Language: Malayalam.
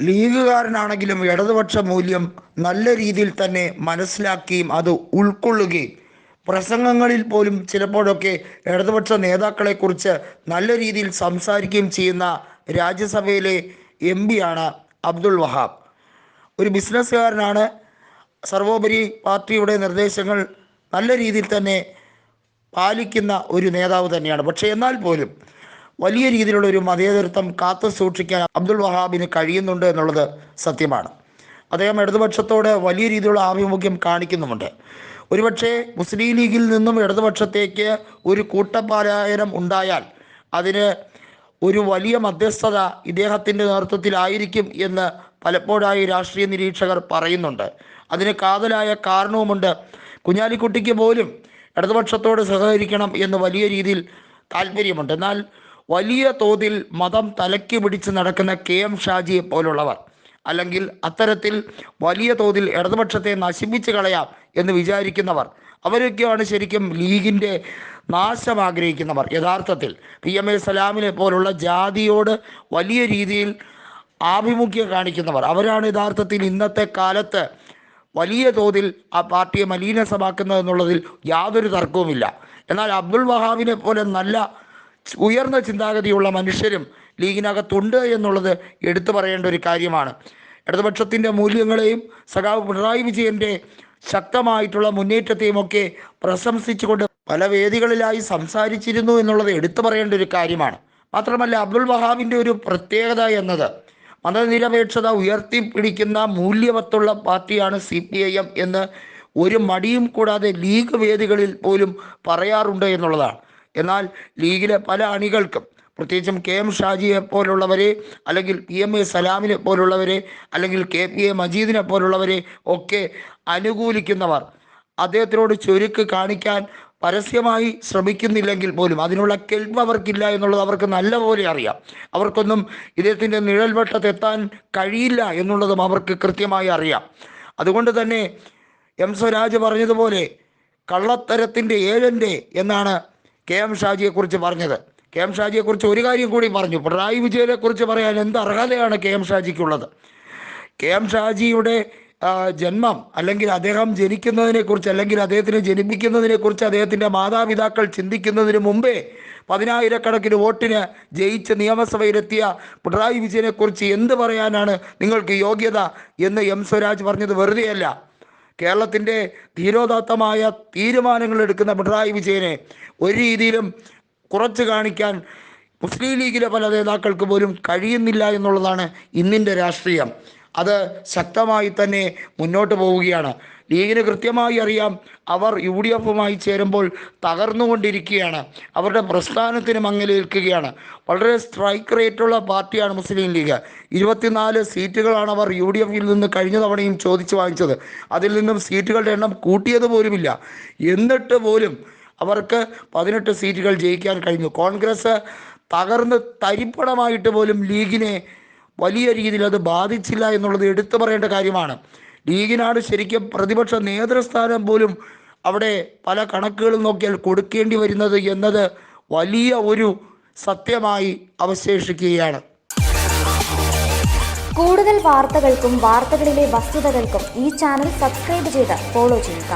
ലീഗുകാരനാണെങ്കിലും ഇടതുപക്ഷ മൂല്യം നല്ല രീതിയിൽ തന്നെ മനസ്സിലാക്കുകയും അത് ഉൾക്കൊള്ളുകയും പ്രസംഗങ്ങളിൽ പോലും ചിലപ്പോഴൊക്കെ ഇടതുപക്ഷ നേതാക്കളെക്കുറിച്ച് നല്ല രീതിയിൽ സംസാരിക്കുകയും ചെയ്യുന്ന രാജ്യസഭയിലെ എം പിയാണ് അബ്ദുൾ വഹാബ്. ഒരു ബിസിനസ്സുകാരനാണ്. സർവോപരി പാർട്ടിയുടെ നിർദ്ദേശങ്ങൾ നല്ല രീതിയിൽ തന്നെ പാലിക്കുന്ന ഒരു നേതാവ് തന്നെയാണ്. പക്ഷേ എന്നാൽ പോലും വലിയ രീതിയിലുള്ള ഒരു മതേതൃത്വം കാത്തു സൂക്ഷിക്കാൻ അബ്ദുൾ വഹാബിന് കഴിയുന്നുണ്ട് എന്നുള്ളത് സത്യമാണ്. അദ്ദേഹം ഇടതുപക്ഷത്തോട് വലിയ രീതിയിലുള്ള ആഭിമുഖ്യം കാണിക്കുന്നുമുണ്ട്. ഒരുപക്ഷെ മുസ്ലിം ലീഗിൽ നിന്നും ഇടതുപക്ഷത്തേക്ക് ഒരു കൂട്ടപാരായണം ഉണ്ടായാൽ അതിന് ഒരു വലിയ മധ്യസ്ഥത ഇദ്ദേഹത്തിന്റെ നേതൃത്വത്തിലായിരിക്കും എന്ന് പലപ്പോഴായി രാഷ്ട്രീയ നിരീക്ഷകർ പറയുന്നുണ്ട്. അതിന് കാതലായ കാരണവുമുണ്ട്. കുഞ്ഞാലിക്കുട്ടിക്ക് പോലും ഇടതുപക്ഷത്തോട് സഹകരിക്കണം എന്ന് വലിയ രീതിയിൽ താല്പര്യമുണ്ട് എന്നാൽ വലിയ തോതിൽ മതം തലക്കി പിടിച്ച് നടക്കുന്ന കെ എം ഷാജിയെ പോലുള്ളവർ. അല്ലെങ്കിൽ അത്തരത്തിൽ വലിയ തോതിൽ ഇടതുപക്ഷത്തെ നശിപ്പിച്ച് കളയാം എന്ന് വിചാരിക്കുന്നവർ. അവരൊക്കെയാണ് ശരിക്കും ലീഗിന്റെ നാശം ആഗ്രഹിക്കുന്നവർ. യഥാർത്ഥത്തിൽ പി എം എ സലാമിനെ പോലുള്ള ജാതിയോട് വലിയ രീതിയിൽ ആഭിമുഖ്യം കാണിക്കുന്നവർ. അവരാണ് യഥാർത്ഥത്തിൽ ഇന്നത്തെ കാലത്ത് വലിയ തോതിൽ ആ പാർട്ടിയെ മലീനസമാക്കുന്നത് എന്നുള്ളതിൽ യാതൊരു തർക്കവുമില്ല. എന്നാൽ അബ്ദുൾ വഹാബിനെ പോലെ നല്ല ഉയർന്ന ചിന്താഗതിയുള്ള മനുഷ്യരും ലീഗിനകത്തുണ്ട് എന്നുള്ളത് എടുത്തു പറയേണ്ട ഒരു കാര്യമാണ്. ഇടതുപക്ഷത്തിന്റെ മൂല്യങ്ങളെയും സഖാവ് പിണറായി വിജയന്റെ ശക്തമായിട്ടുള്ള മുന്നേറ്റത്തെയും ഒക്കെ പ്രശംസിച്ചുകൊണ്ട് പല വേദികളിലായി സംസാരിച്ചിരുന്നു എന്നുള്ളത് എടുത്തു പറയേണ്ട ഒരു കാര്യമാണ്. മാത്രമല്ല അബ്ദുൾ വഹാബിന്റെ ഒരു പ്രത്യേകത എന്നത് മതനിരപേക്ഷത ഉയർത്തിപ്പിടിക്കുന്ന മൂല്യവത്തുള്ള പാർട്ടിയാണ് സി പി ഐ എം എന്ന് ഒരു മടിയും കൂടാതെ ലീഗ് വേദികളിൽ പോലും പറയാറുണ്ട് എന്നുള്ളതാണ്. ലീഗിലെ പല അണികൾക്കും പ്രത്യേകിച്ചും കെ എം ഷാജിയെ പോലുള്ളവരെ അല്ലെങ്കിൽ പി എം എ സലാമിനെ പോലുള്ളവരെ അല്ലെങ്കിൽ കെ പി എ മജീദിനെ പോലുള്ളവരെ ഒക്കെ അനുകൂലിക്കുന്നവർ അദ്ദേഹത്തിനോട് ചുരുക്ക് കാണിക്കാൻ പരസ്യമായി ശ്രമിക്കുന്നില്ലെങ്കിൽ പോലും അതിനുള്ള കെൽപ്പ് അവർക്കില്ല എന്നുള്ളത് അവർക്ക് നല്ലപോലെ അറിയാം. അവർക്കൊന്നും ഇദ്ദേഹത്തിന്റെ നിഴൽവട്ടത്തെത്താൻ കഴിയില്ല എന്നുള്ളതും അവർക്ക് കൃത്യമായി അറിയാം. അതുകൊണ്ട് തന്നെ എം സ്വരാജ് പറഞ്ഞതുപോലെ കള്ളത്തരത്തിന്റെ ഏഴന്റെ എന്നാണ് കെ എം ഷാജിയെക്കുറിച്ച് പറഞ്ഞത്. കെ എം ഷാജിയെക്കുറിച്ച് ഒരു കാര്യം കൂടി പറഞ്ഞു. പിണറായി വിജയനെക്കുറിച്ച് പറയാൻ എന്ത് അർഹതയാണ് കെ എം ഷാജിക്കുള്ളത്? കെ എം ഷാജിയുടെ ജന്മം അല്ലെങ്കിൽ അദ്ദേഹം ജനിക്കുന്നതിനെക്കുറിച്ച് അല്ലെങ്കിൽ അദ്ദേഹത്തിനെ ജനിപ്പിക്കുന്നതിനെക്കുറിച്ച് അദ്ദേഹത്തിന്റെ മാതാപിതാക്കൾ ചിന്തിക്കുന്നതിന് മുമ്പേ പതിനായിരക്കണക്കിന് വോട്ടിന് ജയിച്ച് നിയമസഭയിലെത്തിയ പിണറായി വിജയനെക്കുറിച്ച് എന്ത് പറയാനാണ് നിങ്ങൾക്ക് യോഗ്യത എന്ന് എം സ്വരാജ് പറഞ്ഞത് വെറുതെയല്ല. കേരളത്തിന്റെ ധീരോദാത്തമായ തീരുമാനങ്ങൾ എടുക്കുന്ന പിണറായി വിജയനെ ഒരു രീതിയിലും കുറച്ച് കാണിക്കാൻ മുസ്ലിം ലീഗിലെ പല നേതാക്കൾക്ക് പോലും കഴിയുന്നില്ല എന്നുള്ളതാണ് ഇന്നിന്റെ രാഷ്ട്രീയം. അത് ശക്തമായി തന്നെ മുന്നോട്ട് പോവുകയാണ്. ലീഗിന് കൃത്യമായി അറിയാം അവർ യു ഡി എഫുമായി ചേരുമ്പോൾ തകർന്നുകൊണ്ടിരിക്കുകയാണ്. അവരുടെ പ്രസ്ഥാനത്തിന് മങ്ങലേൽക്കുകയാണ് വളരെ സ്ട്രൈക്ക് റേറ്റുള്ള പാർട്ടിയാണ് മുസ്ലിം ലീഗ്. ഇരുപത്തിനാല് സീറ്റുകളാണ് അവർ യു ഡി എഫിൽ നിന്ന് കഴിഞ്ഞ തവണയും ചോദിച്ചു വാങ്ങിച്ചത്. അതിൽ നിന്നും സീറ്റുകളുടെ എണ്ണം കൂട്ടിയത് പോലുമില്ല. എന്നിട്ട് പോലും അവർക്ക് പതിനെട്ട് സീറ്റുകൾ ജയിക്കാൻ കഴിഞ്ഞു. കോൺഗ്രസ് തകർന്ന് തരിപ്പണമായിട്ട് പോലും ലീഗിനെ വലിയ രീതിയിൽ അത് ബാധിച്ചില്ല എന്നുള്ളത് എടുത്തു പറയേണ്ട കാര്യമാണ്. ലീഗിനാണ് ശരിക്കും പ്രതിപക്ഷ നേതൃസ്ഥാനം പോലും അവിടെ പല കണക്കുകളും നോക്കിയാൽ കൊടുക്കേണ്ടി വരുന്നത് എന്നത് വലിയ ഒരു സത്യമായി അവശേഷിക്കുകയാണ്. കൂടുതൽ വാർത്തകൾക്കും വാർത്തകളിലെ വസ്തുതകൾക്കും ഈ ചാനൽ സബ്സ്ക്രൈബ് ചെയ്ത് ഫോളോ ചെയ്യുക.